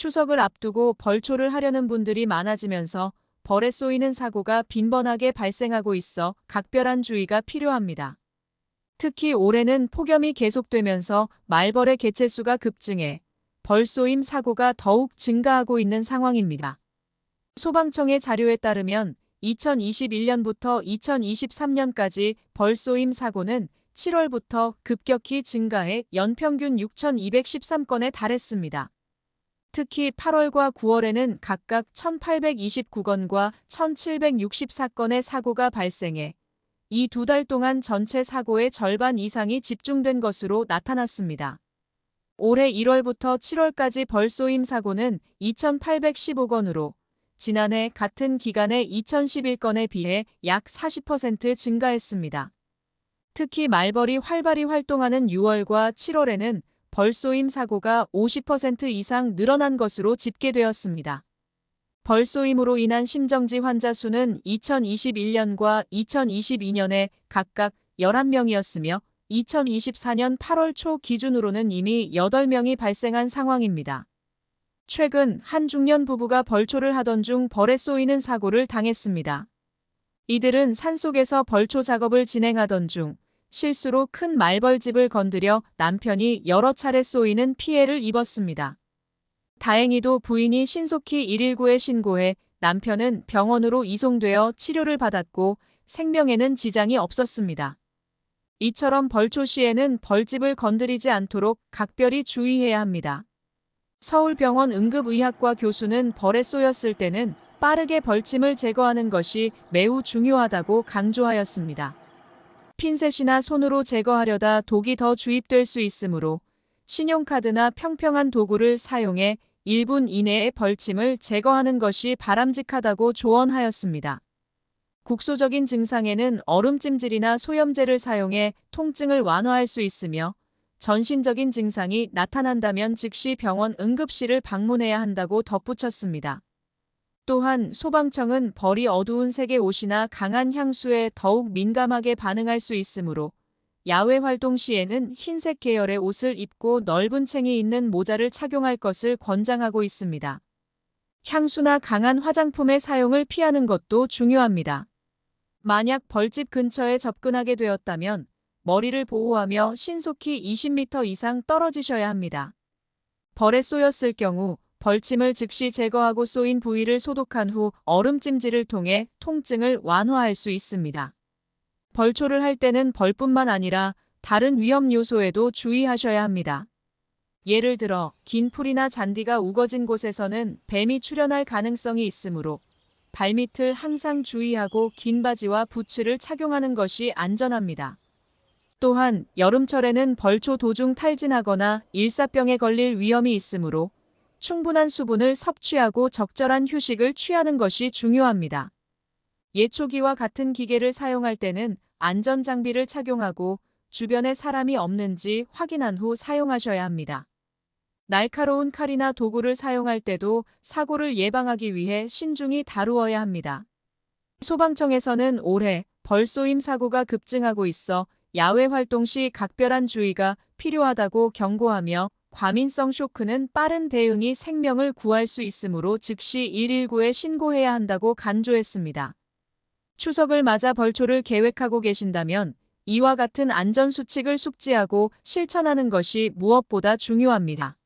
추석을 앞두고 벌초를 하려는 분들이 많아지면서 벌에 쏘이는 사고가 빈번하게 발생하고 있어 각별한 주의가 필요합니다. 특히 올해는 폭염이 계속되면서 말벌의 개체수가 급증해 벌쏘임 사고가 더욱 증가하고 있는 상황입니다. 소방청의 자료에 따르면 2021년부터 2023년까지 벌쏘임 사고는 7월부터 급격히 증가해 연평균 6,213건에 달했습니다. 특히 8월과 9월에는 각각 1,829건과 1,764건의 사고가 발생해 이 두 달 동안 전체 사고의 절반 이상이 집중된 것으로 나타났습니다. 올해 1월부터 7월까지 벌쏘임 사고는 2,815건으로 지난해 같은 기간의 2011건에 비해 약 40% 증가했습니다. 특히 말벌이 활발히 활동하는 6월과 7월에는 벌쏘임 사고가 50% 이상 늘어난 것으로 집계되었습니다. 벌쏘임으로 인한 심정지 환자 수는 2021년과 2022년에 각각 11명이었으며 2024년 8월 초 기준으로는 이미 8명이 발생한 상황입니다. 최근 한 중년 부부가 벌초를 하던 중 벌에 쏘이는 사고를 당했습니다. 이들은 산속에서 벌초 작업을 진행하던 중 실수로 큰 말벌집을 건드려 남편이 여러 차례 쏘이는 피해를 입었습니다. 다행히도 부인이 신속히 119에 신고해 남편은 병원으로 이송되어 치료를 받았고 생명에는 지장이 없었습니다. 이처럼 벌초 시에는 벌집을 건드리지 않도록 각별히 주의해야 합니다. 서울병원 응급의학과 교수는 벌에 쏘였을 때는 빠르게 벌침을 제거하는 것이 매우 중요하다고 강조하였습니다. 핀셋이나 손으로 제거하려다 독이 더 주입될 수 있으므로 신용카드나 평평한 도구를 사용해 1분 이내에 벌침을 제거하는 것이 바람직하다고 조언하였습니다. 국소적인 증상에는 얼음찜질이나 소염제를 사용해 통증을 완화할 수 있으며 전신적인 증상이 나타난다면 즉시 병원 응급실을 방문해야 한다고 덧붙였습니다. 또한 소방청은 벌이 어두운 색의 옷이나 강한 향수에 더욱 민감하게 반응할 수 있으므로 야외 활동 시에는 흰색 계열의 옷을 입고 넓은 챙이 있는 모자를 착용할 것을 권장하고 있습니다. 향수나 강한 화장품의 사용을 피하는 것도 중요합니다. 만약 벌집 근처에 접근하게 되었다면 머리를 보호하며 신속히 20m 이상 떨어지셔야 합니다. 벌에 쏘였을 경우 벌침을 즉시 제거하고 쏘인 부위를 소독한 후 얼음찜질을 통해 통증을 완화할 수 있습니다. 벌초를 할 때는 벌뿐만 아니라 다른 위험 요소에도 주의하셔야 합니다. 예를 들어 긴 풀이나 잔디가 우거진 곳에서는 뱀이 출현할 가능성이 있으므로 발밑을 항상 주의하고 긴 바지와 부츠를 착용하는 것이 안전합니다. 또한 여름철에는 벌초 도중 탈진하거나 일사병에 걸릴 위험이 있으므로 충분한 수분을 섭취하고 적절한 휴식을 취하는 것이 중요합니다. 예초기와 같은 기계를 사용할 때는 안전 장비를 착용하고 주변에 사람이 없는지 확인한 후 사용하셔야 합니다. 날카로운 칼이나 도구를 사용할 때도 사고를 예방하기 위해 신중히 다루어야 합니다. 소방청에서는 올해 벌쏘임 사고가 급증하고 있어 야외 활동 시 각별한 주의가 필요하다고 경고하며 과민성 쇼크는 빠른 대응이 생명을 구할 수 있으므로 즉시 119에 신고해야 한다고 간조했습니다. 추석을 맞아 벌초를 계획하고 계신다면 이와 같은 안전수칙을 숙지하고 실천하는 것이 무엇보다 중요합니다.